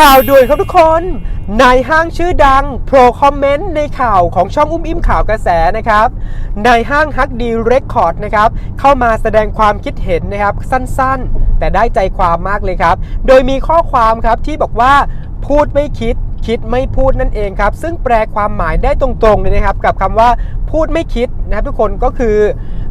ข่าวด่วนครับทุกคนนายห้างชื่อดังโปรคอมเมนต์ในข่าวของช่องอุ้มอิ่มข่าวกระแสนะครับนายห้างฮักดีเรคคอร์ดนะครับเข้ามาแสดงความคิดเห็นนะครับสั้นๆ แต่ได้ใจความมากเลยครับ โดยมีข้อความครับที่บอกว่าพูดไม่คิดคิดไม่พูดนั่นเองครับ ซึ่งแปลความหมายได้ตรงๆเลยนะครับ กับคำว่าพูดไม่คิดนะครับทุกคนก็คือ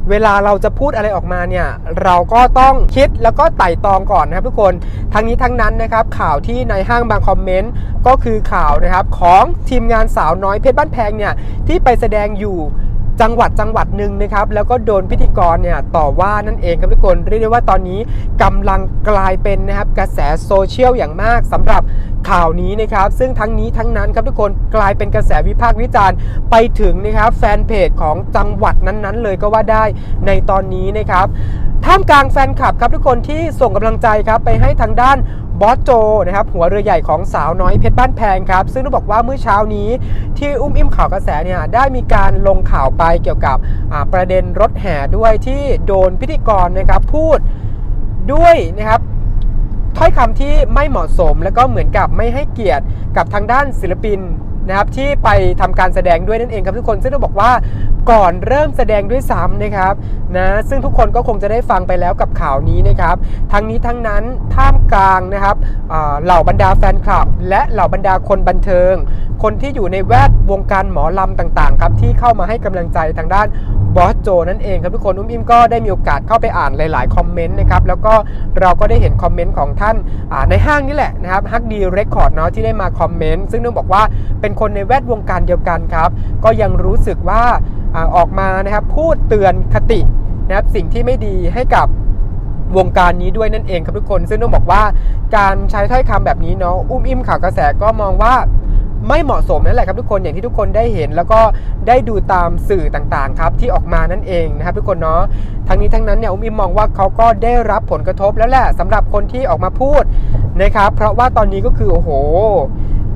เวลาเราจะพูดอะไรออกมาเนี่ยเราก็ต้องคิดแล้วก็ไต่ตองก่อนนะครับทุกคนทั้งนี้ทั้งนั้นนะครับข่าวที่ในห้างบางคอมเมนต์ก็คือข่าวนะครับของทีมงานสาวน้อยเพชรบ้านแพงเนี่ยที่ไปแสดงอยู่ จังหวัดจังหวัดหนึ่งนะครับแล้วก็โดนพิธีกรเนี่ยต่อว่านั่นเองครับทุกคนเรียกได้ว่าตอนนี้กำลังกลายเป็นนะครับกระแสโซเชียลอย่างมากสำหรับข่าวนี้นะครับ ซึ่งทั้งนี้ทั้งนั้นครับทุกคนกลายเป็นกระแสวิพากษ์วิจารณ์ไปถึงนะครับแฟนเพจของจังหวัดนั้นๆ เลยก็ว่าได้ในตอนนี้นะครับท่ามกลางแฟนคลับครับทุกคนที่ส่งกำลังใจครับไปให้ทางด้าน บอสโจนะครับหัวเรือใหญ่ของสาวน้อยเพชรบ้านแพงครับ ซึ่งต้องบอกว่าเมื่อเช้านี้ที่อุ้มอิ่มข่าวกระแสเนี่ยได้มีการลงข่าวไปเกี่ยวกับประเด็นรถแห่ด้วยที่โดนพิธีกรนะครับพูดด้วยนะครับถ้อยคำที่ไม่เหมาะสม แล้วก็เหมือนกับไม่ให้เกียรติกับทางด้านศิลปินนะครับที่ไปทำการแสดงด้วยนั่นเองครับทุกคนซึ่งต้องบอกว่า ก่อนเริ่มแสดงด้วยซ้ำนะครับนะซึ่งทุกคนก็คงจะได้ฟังไปแล้วกับข่าวนี้นะครับทั้งนี้ทั้งนั้นท่ามกลางนะครับเหล่าบรรดาแฟนคลับ และเหล่าบรรดาคนบันเทิง คนที่อยู่ในแวดวงการหมอลำต่างๆครับที่เข้ามาให้กำลังใจทางด้าน บอสโจนั่นเองครับทุกคนอุ้มอิมก็ได้มีโอกาสเข้าไปอ่านหลาย ๆ คอมเมนต์นะครับแล้วก็เราก็ได้เห็นคอมเมนต์ของท่านในห้างนี่แหละนะครับฮักดีเรคคอร์ดเนาะที่ได้มาคอมเมนต์ซึ่งต้องบอกว่าเป็นคนในแวดวงการเดียวกันครับ ก็ยังรู้สึกว่าอออกมานะครับพูดเตือนคตินะครับสิ่งที่ไม่ดีให้กับวงการนี้ด้วยนั่นเองครับทุกคน ซึ่งต้องบอกว่าการใช้ถ้อยคำแบบนี้เนาะอุ้มอิ่มข่าวกระแสก็มองว่า ไม่เหมาะสมนั่นแหละครับทุกคนอย่างที่ทุกคนได้เห็น แล้วก็ได้ดูตามสื่อต่างๆครับที่ออกมานั่นเองนะครับทุกคนเนาะทั้งนี้ทั้งนั้นเนี่ยอุ้มอิมมองว่าเขาก็ได้รับผลกระทบแล้วแหละสำหรับคนที่ออกมาพูดนะครับเพราะว่าตอนนี้ก็คือโอ้โห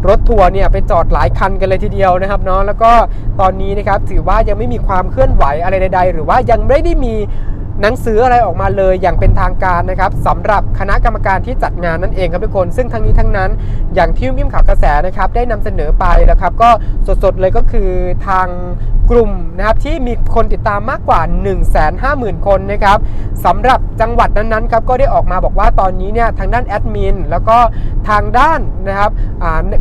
รถทัวร์เนี่ยไปจอดหลายคันกันเลยทีเดียวนะครับเนาะแล้วก็ตอนนี้นะครับถือว่ายังไม่มีความเคลื่อนไหวอะไรใด ๆ หรือว่ายังไม่ได้มี หนังสืออะไรออกมาเลยอย่างเป็นทางการนะครับสำหรับคณะกรรมการที่จัดงานนั่นเองครับทุกคน ซึ่งทั้งนี้ทั้งนั้น อย่างที่มิ่มข่าวกระแสนะครับได้นำเสนอไปแล้วครับก็สดๆเลยก็คือทาง กลุ่มนะครับที่มีคนติดตามมากกว่า 1 5 0 0 0 0 คนนะครับสำหรับจังหวัดนั้นๆครับก็ได้ออกมาบอกว่าตอนนี้เนี่ยทางด้านแอดมินแล้วก็ทางด้านนะครับ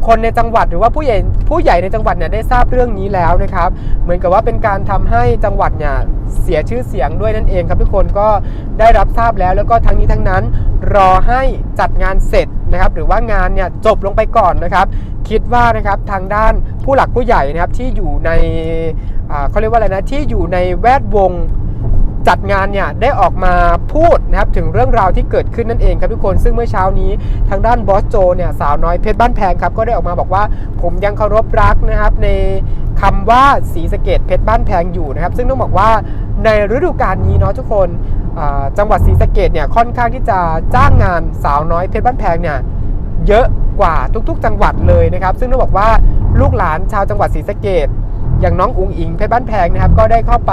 คนในจังหวัดหรือว่าผู้ใหญ่ผู้ใหญ่ในจังหวัดเนี่ยได้ทราบเรื่องนี้แล้วนะครับ เหมือนกับว่าเป็นการทำให้จังหวัดเนี่ยเสียชื่อเสียงด้วยนั่นเองครับทุกคนก็ได้รับทราบแล้วแล้วก็ทั้งนี้ทั้งนั้นรอให้จัดงานเสร็จนะครับหรือว่างานเนี่ยจบลงไปก่อนนะครับ คิดว่านะครับทางด้านผู้หลักผู้ใหญ่นะครับที่อยู่ใน เขาเรียกว่าอะไรนะที่อยู่ในแวดวงจัดงานเนี่ยได้ออกมาพูดนะครับถึงเรื่องราวที่เกิดขึ้นนั่นเองครับทุกคนซึ่งเมื่อเช้านี้ทางด้านบอสโจเนี่ยสาวน้อยเพชรบ้านแพงครับก็ได้ออกมาบอกว่า ผมยังเคารพรักนะครับในคำว่าสีสะเกตเพชรบ้านแพงอยู่นะครับ ซึ่งต้องบอกว่าในฤดูกาลนี้เนาะทุกคนจังหวัดศรีสะเกดเนี่ยค่อนข้างที่จะจ้างงานสาวน้อยเพชรบ้านแพงเนี่ยเยอะกว่าทุกๆ จังหวัดเลยนะครับ ซึ่งต้องบอกว่าลูกหลานชาวจังหวัดศรีสะเกด อย่างน้องอุ๋งอิงเพชรบ้านแพงนะครับ ก็ได้เข้าไป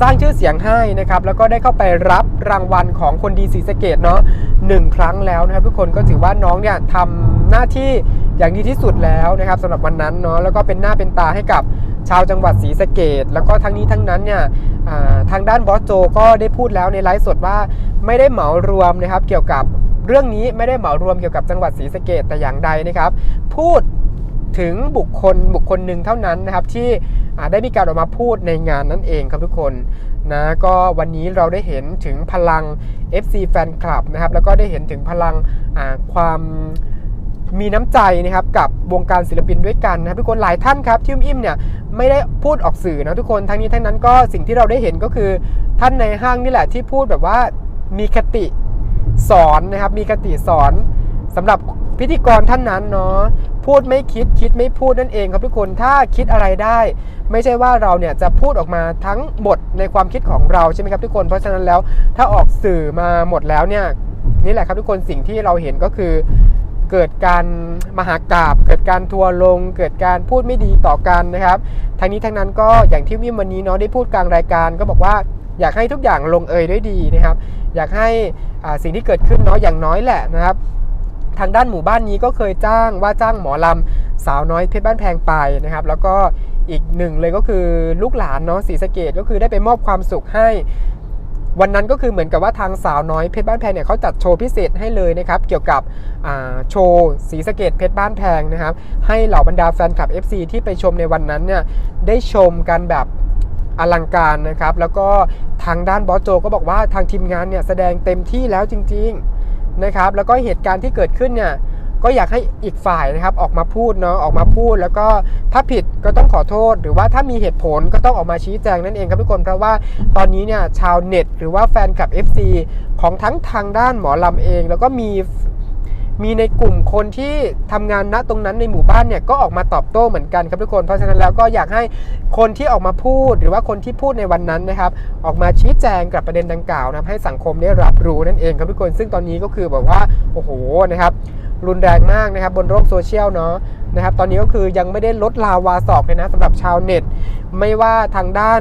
สร้างชื่อเสียงให้นะครับ แล้วก็ได้เข้าไปรับรางวัลของคนดีศรีสะเกดเนาะหนึ่งครั้งแล้วนะครับ ทุกคนก็ถือว่าน้องเนี่ยทำหน้าที่อย่างดีที่สุดแล้วนะครับสำหรับวันนั้นเนาะแล้วก็เป็นหน้าเป็นตาให้กับชาวจังหวัดศรีสะเกดแล้วก็ทั้งนี้ทั้งนั้นเนี่ยทางด้านบอสโจก็ได้พูดแล้วในไลฟ์สดว่าไม่ได้เหมารวมนะครับ เกี่ยวกับเรื่องนี้ไม่ได้เหมารวมเกี่ยวกับจังหวัดศรีสะเกดแต่อย่างใดนะครับ พูด ถึงบุคคลบุคคลหนึ่งเท่านั้นนะครับที่ได้มีการออกมาพูดในงานนั่นเองครับทุกคนนะก็วันนี้เราได้เห็นถึงพลัง FC แฟนคลับนะครับแล้วก็ได้เห็นถึงพลังความมีน้ำใจนะครับกับวงการศิลปินด้วยกันนะครับทุกคนหลายท่านครับที่อุ้มอิ่มเนี่ยไม่ได้พูดออกสื่อนะทุกคนทั้งนี้ทั้งนั้นก็สิ่งที่เราได้เห็นก็คือท่านในห้างนี่แหละที่พูดแบบว่ามีคติสอนนะครับมีคติสอนสำหรับพิธีกรท่านนั้นเนาะ พูดไม่คิดคิดไม่พูดนั่นเองครับทุกคนถ้าคิดอะไรได้ ไม่ใช่ว่าเราเนี่ยจะพูดออกมาทั้งหมดในความคิดของเราใช่ไหมครับทุกคนเพราะฉะนั้นแล้วถ้าออกสื่อมาหมดแล้วเนี่ยนี่แหละครับทุกคนสิ่งที่เราเห็นก็คือเกิดการมหากราบเกิดการทัวลง เกิดการพูดไม่ดีต่อกันนะครับทางนี้ทั้งนั้นก็อย่างที่วิมวันนี้เนาะได้พูดกลางรายการก็บอกว่าอยากให้ทุกอย่างลงเอยด้วยดีนะครับ อยากให้สิ่งที่เกิดขึ้นเนาะอย่างน้อยแหละนะครับ ทางด้านหมู่บ้านนี้ก็เคยจ้างว่าจ้างหมอลำสาวน้อยเพชรบ้านแพงไปนะครับ แล้วก็อีกหนึ่งเลยก็คือลูกหลานเนาะศรีสะเกดก็คือได้ไปมอบความสุขให้ วันนั้นก็คือเหมือนกับว่าทางสาวน้อยเพชรบ้านแพงเนี่ยเขาจัดโชว์พิเศษให้เลยนะครับเกี่ยวกับโชว์ศรีสะเกดเพชรบ้านแพงนะครับ ให้เหล่าบรรดาแฟนคลับ FC ที่ไปชมในวันนั้นเนี่ยได้ชมกันแบบอลังการนะครับ แล้วก็ทางด้านบอสโจก็บอกว่าทางทีมงานเนี่ยแสดงเต็มที่แล้วจริง ๆ นะครับ แล้วก็เหตุการณ์ที่เกิดขึ้นเนี่ยก็อยากให้อีกฝ่ายนะครับออกมาพูดเนาะออกมาพูด แล้วก็ถ้าผิดก็ต้องขอโทษ หรือว่าถ้ามีเหตุผลก็ต้องออกมาชี้แจงนั่นเองครับทุกคนเพราะว่าตอนนี้เนี่ยชาวเน็ต หรือว่าแฟนคลับ FC ของทั้งทางด้านหมอลำเอง แล้วก็มี มีในกลุ่มคนที่ทำงานณตรงนั้นในหมู่บ้านเนี่ยก็ออกมาตอบโต้เหมือนกันครับทุกคน เพราะฉะนั้นแล้วก็อยากให้คนที่ออกมาพูด หรือว่าคนที่พูดในวันนั้นนะครับ ออกมาชี้แจงกับประเด็นดังกล่าวนะให้สังคมได้รับรู้นั่นเองครับทุกคน ซึ่งตอนนี้ก็คือแบบว่าโอ้โหนะครับรุนแรงมากนะครับบนโลกโซเชียลเนาะนะครับตอนนี้ก็คือยังไม่ได้ลดลาวาศอกเลยนะสำหรับชาวเน็ต ไม่ว่าทางด้าน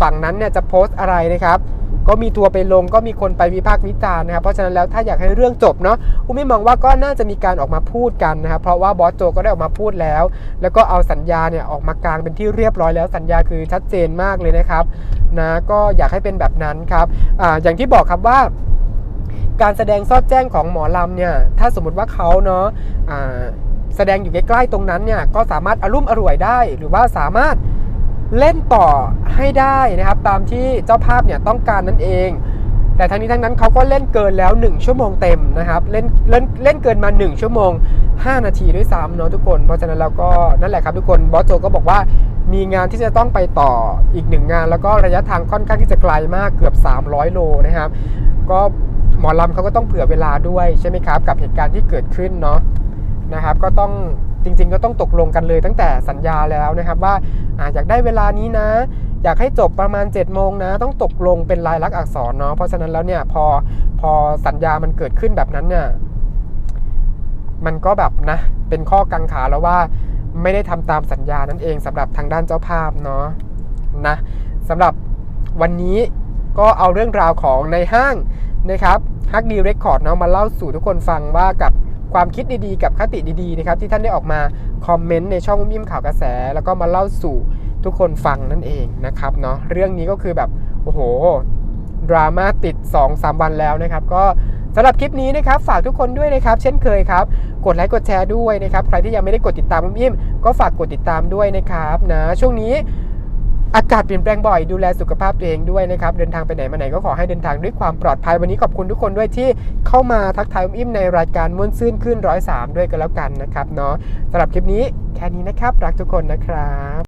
ฝั่งนั้นเนี่ยจะโพสต์อะไรนะครับก็มีทัวร์ไปลงก็มีคนไปวิพากษ์วิจารณ์นะครับเพราะฉะนั้นแล้วถ้าอยากให้เรื่องจบเนาะอุ้มไม่มองว่าก็น่าจะมีการออกมาพูดกันนะครับเพราะว่าบอสโจก็ได้ออกมาพูดแล้ว แล้วก็เอาสัญญาเนี่ยออกมากลางเป็นที่เรียบร้อยแล้วสัญญาคือชัดเจนมากเลยนะครับนะก็อยากให้เป็นแบบนั้นครับอาอย่างที่บอกครับว่า การแสดงซอดแจ้งของหมอลำเนี่ยถ้าสมมติว่าเขาเนาะอ่าแสดงอยู่ใกล้ๆตรงนั้นเนี่ยก็สามารถอารมณ์อร่วยได้หรือว่าสามารถ เล่นต่อให้ได้นะครับ ตามที่เจ้าภาพเนี่ยต้องการนั่นเอง แต่ทั้งนี้ทั้งนั้นเขาก็เล่นเกินแล้ว 1 ชั่วโมงเต็มนะครับ เล่นเล่นเล่นเกินมา 1 ชั่วโมง 5 นาทีด้วยซ้ำเนาะทุกคน เพราะฉะนั้นเราก็นั่นแหละครับทุกคนบอสโจก็บอกว่ามีงานที่จะต้องไปต่ออีกหนึ่งงาน แล้วก็ระยะทางค่อนข้างที่จะไกลมากเกือบ 300 โลนะครับ ก็หมอลำเขาก็ต้องเผื่อเวลาด้วยใช่ไหมครับ กับเหตุการณ์ที่เกิดขึ้นเนาะนะครับ ก็ต้องจริง ๆ ก็ต้องตกลงกันเลยตั้งแต่สัญญาแล้วนะครับว่า อาอยากได้เวลานี้นะ อยากให้จบประมาณ7จ็ดโมงนะ ต้องตกลงเป็นลายลักษณ์อักษรเนาะเพราะฉะนั้นแล้วเนี่ยพอพอสัญญามันเกิดขึ้นแบบนั้นเนี่ยมันก็แบบนะ เป็นข้อกังขาแล้วว่าไม่ได้ทำตามสัญญานั่นเองสำหรับทางด้านเจ้าภาพเนาะนะสำหรับวันนี้ก็เอาเรื่องราวของในห้างนะครับฮักดีเรคคอร์ดเนาะมาเล่าสู่ทุกคนฟังว่ากับความคิดดีๆ กับคติดีๆนะครับที่ท่านได้ออกมาคอมเมนต์ในช่องมิมข่าวกระแส แล้วก็มาเล่าสู่ ทุกคนฟังนั่นเองนะครับเนาะเรื่องนี้ก็คือแบบโอ้โหดราม่าติด 2-3 วันแล้วนะครับ ก็สำหรับคลิปนี้นะครับ ฝากทุกคนด้วยนะครับ เช่นเคยครับ กดไลค์กดแชร์ด้วยนะครับ ใครที่ยังไม่ได้กดติดตามมิมอิมก็ฝากกดติดตามด้วยนะครับนะช่วงนี้อากาศเปลี่ยนแปลงบ่อยดูแลสุขภาพตัวเองด้วยนะครับ เดินทางไปไหนมาไหนก็ขอให้เดินทางด้วยความปลอดภัยวันนี้ขอบคุณทุกคนด้วยที่เข้ามาทักทายอุ้มอิ่มในรายการม้วนซื่นขึ้นร้อยสามด้วยกันแล้วกันนะครับเนาะสำหรับคลิปนี้แค่นี้นะครับ รักทุกคนนะครับ